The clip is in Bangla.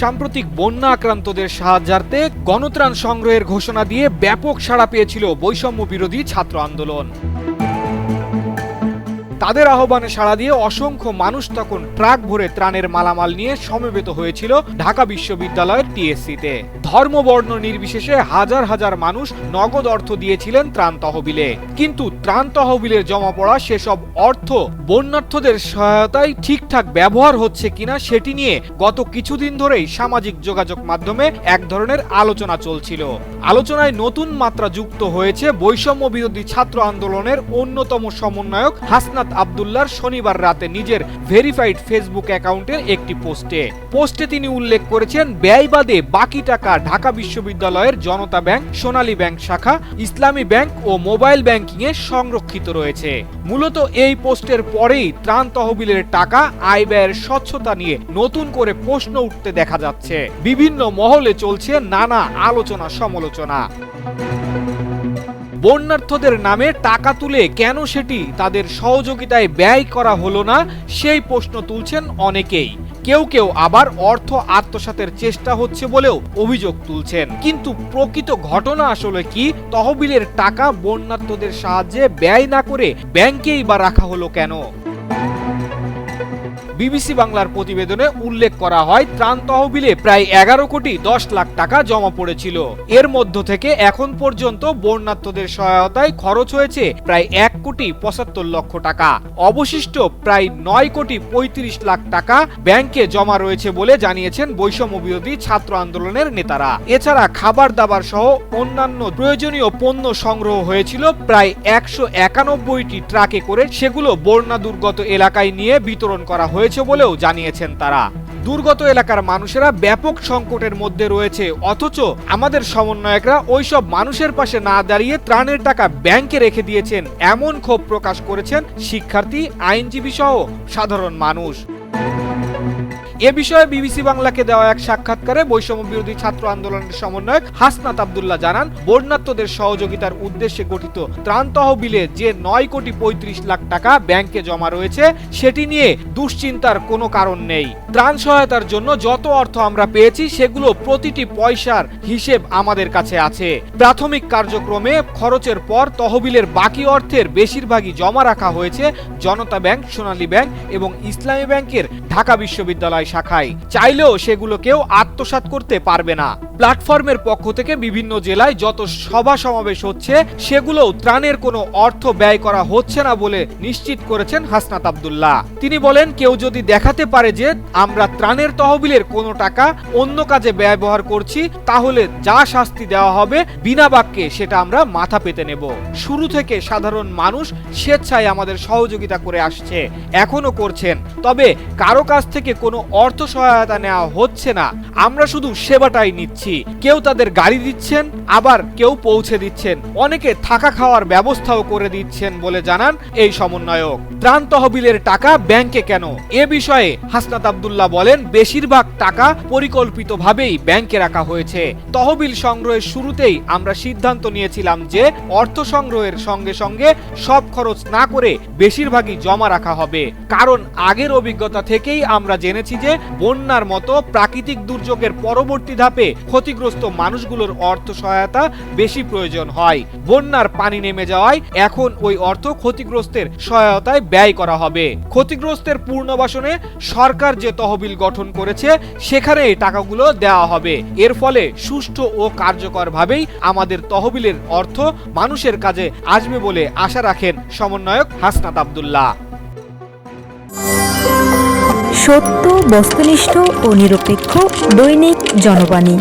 সাম্প্রতিক বন্যা আক্রান্তদের সাহায্যার্থে গণত্রাণ সংগ্রহের ঘোষণা দিয়ে ব্যাপক সাড়া পেয়েছিল বৈষম্য বিরোধী ছাত্র আন্দোলন। তাদের আহ্বানে সাড়া দিয়ে অসংখ্য মানুষ তখন ট্রাক ভরে ত্রাণের মালামাল নিয়ে সমবেত হয়েছিল ঢাকা বিশ্ববিদ্যালয়ের টিএসসিতে। ধর্মবর্ণ নির্বিশেষে হাজার হাজার মানুষ নগদ অর্থ দিয়েছিলেন ত্রাণ তহবিলে। কিন্তু ত্রাণ তহবিলের জমা পড়া সেসব অর্থ বন্যার্থদের সহায়তায় ঠিকঠাক ব্যবহার হচ্ছে কিনা সেটি নিয়ে গত কিছুদিন ধরেই সামাজিক যোগাযোগ মাধ্যমে এক ধরনের আলোচনা চলছিল। আলোচনায় নতুন মাত্রা যুক্ত হয়েছে বৈষম্য বিরোধী ছাত্র আন্দোলনের অন্যতম সমন্বয়ক হাসনাত আবদুল্লার শনিবার রাতে নিজের ভেরিফাইড ফেসবুক অ্যাকাউন্টের একটি পোস্টে। পোস্টে তিনি উল্লেখ করেছেন, ব্যয় বাদে বাকি টাকা ঢাকা বিশ্ববিদ্যালয়ের জনতা ব্যাংক, সোনালী ব্যাংক শাখা, ইসলামী ব্যাংক ও মোবাইল ব্যাংকিং এ সংরক্ষিত রয়েছে। মূলত এই পোস্টের পরেই ত্রাণ তহবিলের টাকা আয় ব্যয়ের স্বচ্ছতা নিয়ে নতুন করে প্রশ্ন উঠতে দেখা যাচ্ছে। বিভিন্ন মহলে চলছে নানা আলোচনা সমালোচনা বন্যার্থদের নামে টাকা তুলে কেন সেটি তাদের সহযোগিতায় ব্যয় করা হলো না, সেই প্রশ্ন তুলছেন অনেকেই। কেউ কেউ আবার অর্থ আত্মসাতের চেষ্টা হচ্ছে বলেও অভিযোগ তুলছেন। কিন্তু প্রকৃত ঘটনা আসলে কি? তহবিলের টাকা বন্যার্থদের সাহায্যে ব্যয় না করে ব্যাংকেই বা রাখা হলো কেন? বিবিসি বাংলার প্রতিবেদনে উল্লেখ করা হয়, ত্রাণ তহবিলে প্রায় এগারো কোটি দশ লাখ টাকা জমা পড়েছিল। এর মধ্য থেকে এখন পর্যন্ত বন্যার্থদের সহায়তায় খরচ হয়েছে প্রায় এক কোটি পঁচাত্তর লক্ষ টাকা। অবশিষ্ট প্রায় নয় কোটি পঁয়ত্রিশ লাখ টাকা ব্যাংকে জমা রয়েছে বলে জানিয়েছেন বৈষম্য বিরোধী ছাত্র আন্দোলনের নেতারা। এছাড়া খাবার দাবার সহ অন্যান্য প্রয়োজনীয় পণ্য সংগ্রহ হয়েছিল প্রায় একশো একানব্বইটি ট্রাকে করে, সেগুলো বন্যা দুর্গত এলাকায় নিয়ে বিতরণ করা হয়েছে। বলেও জানিয়েছেন তারা। দুর্গত এলাকার মানুষেরা ব্যাপক সংকটের মধ্যে রয়েছে, অথচ আমাদের সমন্বয়করা ওইসব মানুষের পাশে না দাঁড়িয়ে ত্রাণের টাকা ব্যাংকে রেখে দিয়েছেন, এমন ক্ষোভ প্রকাশ করেছেন শিক্ষার্থী, আইনজীবী সহ সাধারণ মানুষ। এ বিষয়ে বিবিসি বাংলাকে দেওয়া এক সাক্ষাৎকারে বৈষম্য বিরোধী ছাত্র আন্দোলনের সমন্বয়ক হাসনাত আবদুল্লাহ জানান বন্যাত্মদের সহযোগিতার উদ্দেশ্যে গঠিত ত্রাণ তহবিলে যে নয় কোটি পঁয়ত্রিশ লাখ টাকা ব্যাংকে জমা রয়েছে, সেটি নিয়ে দুশ্চিন্তার কোনো কারণ নেই। ত্রাণ সহায়তার জন্য যত অর্থ আমরা পেয়েছি, সেগুলো প্রতিটি পয়সার হিসেব আমাদের কাছে আছে। প্রাথমিক কার্যক্রমে খরচের পর তহবিলের বাকি অর্থের বেশিরভাগই জমা রাখা হয়েছে জনতা ব্যাংক, সোনালী ব্যাংক এবং ইসলামী ব্যাংকের ঢাকা বিশ্ববিদ্যালয় শাখায়। চাইলেও সেগুলোকেও আত্মসাৎ করতে পারবে না। প্ল্যাটফর্মের পক্ষ থেকে বিভিন্ন জেলায় যত সভা সমাবেশ হচ্ছে, সেগুলোও ত্রাণের কোনো অর্থ ব্যয় করা হচ্ছে না বলে নিশ্চিত করেছেন হাসনাত আবদুল্লাহ। তিনি বলেন, কেউ যদি দেখাতে পারে যে আমরা ত্রাণের তহবিলের কোনো টাকা অন্য কাজে ব্যবহার করছি, তাহলে যা শাস্তি দেওয়া হবে বিনা বাক্যে সেটা আমরা মাথা পেতে নেব। শুরু থেকে সাধারণ মানুষ স্বেচ্ছায় আমাদের সহযোগিতা করে আসছে এখনও করছেন। তবে কারও কাছ থেকে কোনো অর্থ সহায়তা নেওয়া হচ্ছে না। আমরা শুধু সেবাটাই নিচ্ছি। কেউ তাদের গাড়ি দিচ্ছেন, আবার কেউ পৌঁছে দিচ্ছেন। অনেকে থাকা খাওয়ার ব্যবস্থাও করে দিচ্ছেন বলে জানান এই সমন্বয়ক। ত্রাণ তহবিলের টাকা ব্যাংকে কেন? এ বিষয়ে হাসনাত আবদুল্লাহ বলেন, বেশিরভাগ টাকা পরিকল্পিতভাবেই ব্যাংকে রাখা হয়েছে। তহবিল সংগ্রহের শুরুতেই আমরা সিদ্ধান্ত নিয়েছিলাম যে অর্থ সংগ্রহের সঙ্গে সঙ্গে সব খরচ না করে বেশিরভাগই জমা রাখা হবে। কারণ আগের অভিজ্ঞতা থেকেই আমরা জেনেছি যে বন্যার মতো প্রাকৃতিক দুর্যোগের পরবর্তী ধাপে ক্ষতিগ্রস্ত মানুষগুলোর অর্থ সহায়তা বেশি প্রয়োজন হয়। বন্যার পানি নেমে যাওয়ায় এখন ওই অর্থ ক্ষতিগ্রস্তের সহায়তায় ব্যয় করা হবে। ক্ষতিগ্রস্তের পুনর্বাসনে সরকার যে তহবিল গঠন করেছে, সেখানে এই টাকাগুলো দেওয়া হবে। এর ফলে সুষ্ঠু ও কার্যকরভাবেই আমাদের তহবিলের অর্থ মানুষের কাজে আসবে বলে আশা রাখেন সমন্বয়ক হাসনাত আবদুল্লাহ। সত্য, বস্তুনিষ্ঠ ও নিরপেক্ষ দৈনিক জনবাণী।